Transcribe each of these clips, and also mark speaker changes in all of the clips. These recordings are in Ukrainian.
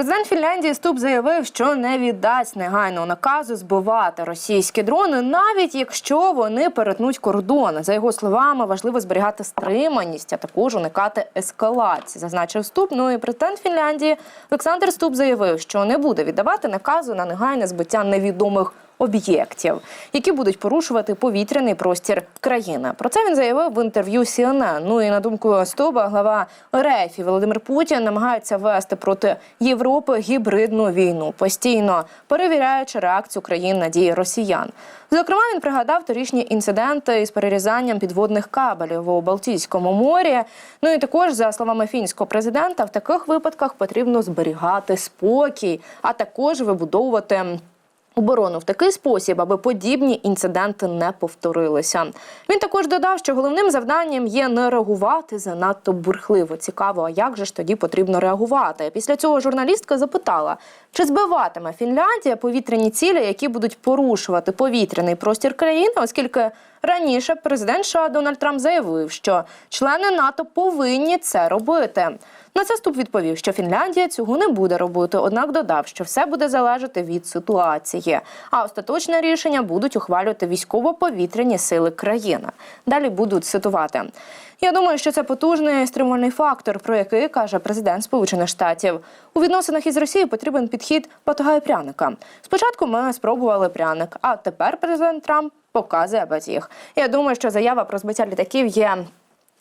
Speaker 1: Президент Фінляндії Ступ заявив, що не віддасть негайного наказу збивати російські дрони, навіть якщо вони перетнуть кордон. За його словами, важливо зберігати стриманість, а також уникати ескалації. Зазначив Ступ. Ну і президент Фінляндії Олександр Ступ заявив, що не буде віддавати наказу на негайне збиття невідомих об'єктів, які будуть порушувати повітряний простір країни. Про це він заявив в інтерв'ю CNN. Ну і на думку Стоба, глава РФ і Володимир Путін намагається вести проти Європи гібридну війну, постійно перевіряючи реакцію країн на дії росіян. Зокрема, він пригадав торішні інциденти із перерізанням підводних кабелів у Балтійському морі. Ну і також, за словами фінського президента, в таких випадках потрібно зберігати спокій, а також вибудовувати оборону в такий спосіб, аби подібні інциденти не повторилися. Він також додав, що головним завданням є не реагувати занадто бурхливо. Цікаво, а як же ж тоді потрібно реагувати? Після цього журналістка запитала, чи збиватиме Фінляндія повітряні цілі, які будуть порушувати повітряний простір країни, оскільки раніше президент США Дональд Трамп заявив, що члени НАТО повинні це робити. На це Ступ відповів, що Фінляндія цього не буде робити, однак додав, що все буде залежати від ситуації. А остаточне рішення будуть ухвалювати військово-повітряні сили країни. Далі будуть цитувати. Я думаю, що це потужний стримувальний фактор, про який каже президент Сполучених Штатів. У відносинах із Росією потрібен підхід патога пряника. Спочатку ми спробували пряник, а тепер президент Трамп показує батіг. Я думаю, що заява про збиття літаків є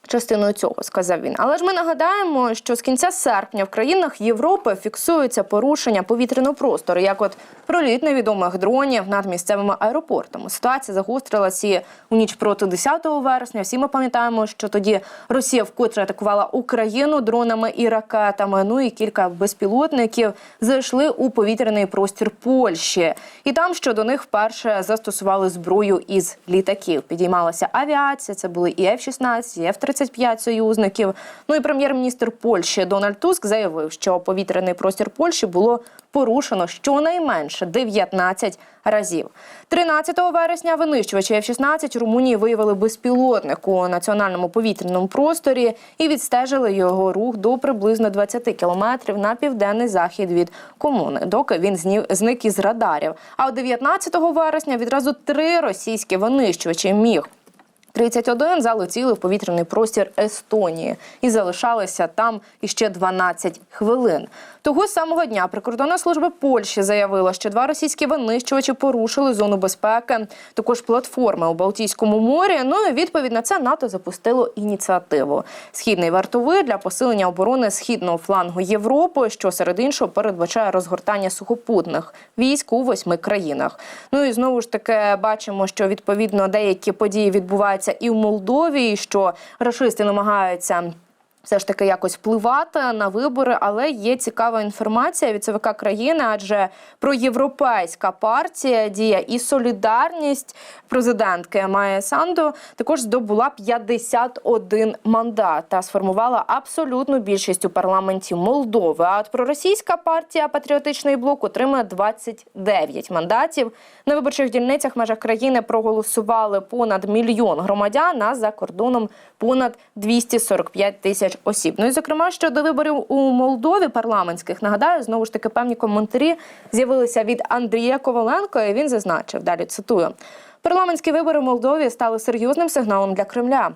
Speaker 1: частиною цього, сказав він. Але ж ми нагадаємо, що з кінця серпня в країнах Європи фіксуються порушення повітряного простору, як от проліт невідомих дронів над місцевими аеропортами. Ситуація загострилася у ніч проти 10 вересня. Всі ми пам'ятаємо, що тоді Росія вкотре атакувала Україну дронами і ракетами. Ну і кілька безпілотників зайшли у повітряний простір Польщі, і там щодо них вперше застосували зброю із літаків. Підіймалася авіація. Це були і F-16, і F-35 союзників. Ну і прем'єр-міністр Польщі Дональд Туск заявив, що повітряний простір Польщі було порушено щонайменше 19 разів. 13 вересня винищувачі F-16 Румунії виявили безпілотник у національному повітряному просторі і відстежили його рух до приблизно 20 кілометрів на південний захід від комуни, доки він зник із радарів. А от 19 вересня відразу три російські винищувачі міг 31 залетіли в повітряний простір Естонії і залишалися там іще 12 хвилин. Того самого дня прикордонна служба Польщі заявила, що два російські винищувачі порушили зону безпеки, також платформи у Балтійському морі. Ну і відповідь на це НАТО запустило ініціативу. Східний вартовий для посилення оборони східного флангу Європи, що серед іншого передбачає розгортання сухопутних військ у восьми країнах. Ну і знову ж таки бачимо, що відповідно деякі події відбуваються і в Молдові, що рашисти намагаються. Все ж таки якось впливати на вибори, але є цікава інформація від ЦВК країни, адже проєвропейська партія дія і солідарність президентки Майя Санду також здобула 51 мандат та сформувала абсолютну більшість у парламенті Молдови. А от проросійська партія Патріотичний блок отримує 29 мандатів. На виборчих дільницях межах країни проголосували понад мільйон громадян, а за кордоном понад 245 тисяч осіб. Ну і зокрема щодо виборів у Молдові парламентських, нагадаю, знову ж таки певні коментарі з'явилися від Андрія Коваленко. і Він зазначив далі. Цитую: парламентські вибори в Молдові стали серйозним сигналом для Кремля.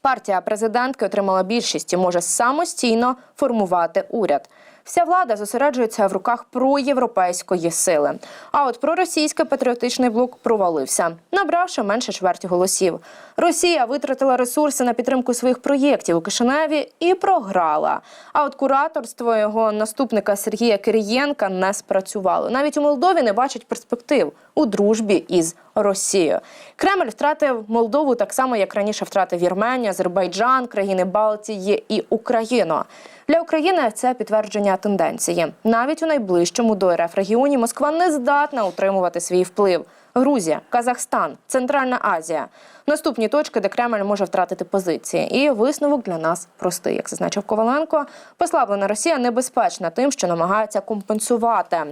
Speaker 1: Партія президентки отримала більшість і може самостійно формувати уряд. Вся влада зосереджується в руках проєвропейської сили. А от проросійський патріотичний блок провалився, набравши менше чверті голосів. Росія витратила ресурси на підтримку своїх проєктів у Кишиневі і програла. А от кураторство його наступника Сергія Кирієнка не спрацювало. Навіть у Молдові не бачать перспектив у дружбі із Росією. Кремль втратив Молдову так само, як раніше втратив Вірменію, Азербайджан, країни Балтії і Україну. Для України це підтвердження тенденції. Навіть у найближчому до РФ регіоні Москва не здатна утримувати свій вплив. Грузія, Казахстан, Центральна Азія наступні точки, де Кремль може втратити позиції. І висновок для нас простий, як зазначив Коваленко. Послаблена Росія небезпечна тим, що намагається компенсувати.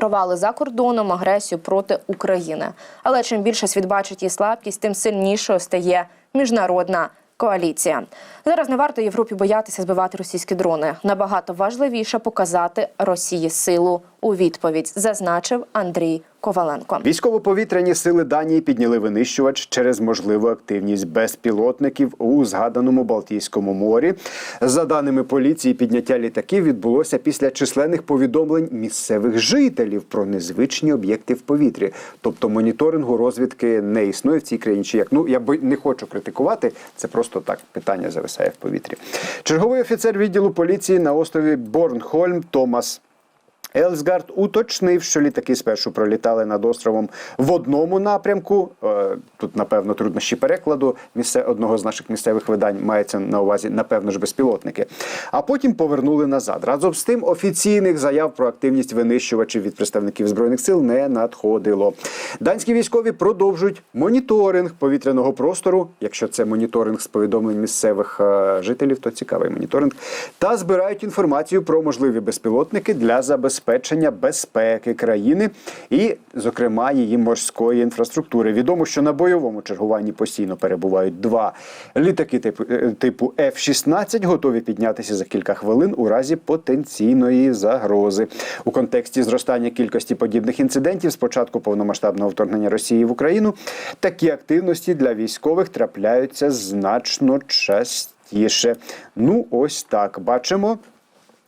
Speaker 1: Провали за кордоном, агресію проти України. Але чим більше світ бачить її слабкість, тим сильнішою стає міжнародна коаліція. Зараз не варто Європі боятися збивати російські дрони. Набагато важливіше показати Росії силу у відповідь, зазначив Андрій Коваленко.
Speaker 2: Військово-повітряні сили Данії підняли винищувач через можливу активність безпілотників у згаданому Балтійському морі. За даними поліції, підняття літаків відбулося після численних повідомлень місцевих жителів про незвичні об'єкти в повітрі. Тобто моніторингу розвідки не існує в цій країні. Чи як ну я би не хочу критикувати, це просто так питання зависає в повітрі. Черговий офіцер відділу поліції на острові Борнхольм Томас. Елсгард уточнив, що літаки спершу пролітали над островом в одному напрямку. Е, Тут, напевно, труднощі перекладу місце одного з наших місцевих видань мається на увазі, напевно ж, безпілотники. А потім повернули назад. Разом з тим, офіційних заяв про активність винищувачів від представників збройних сил не надходило. Данські військові продовжують моніторинг повітряного простору. Якщо це моніторинг з повідомлень місцевих е, жителів, то цікавий моніторинг. Та збирають інформацію про можливі безпілотники для забезпечення безпеки країни і, зокрема, її морської інфраструктури. Відомо, що на бойовому чергуванні постійно перебувають два літаки типу, е, типу F-16, готові піднятися за кілька хвилин у разі потенційної загрози. У контексті зростання кількості подібних інцидентів з початку повномасштабного вторгнення Росії в Україну такі активності для військових трапляються значно частіше. Ну, ось так бачимо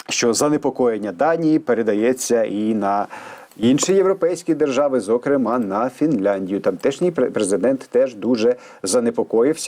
Speaker 2: що занепокоєння Данії передається і на інші європейські держави, зокрема на Фінляндію. Тамтешній пре- президент теж дуже занепокоївся.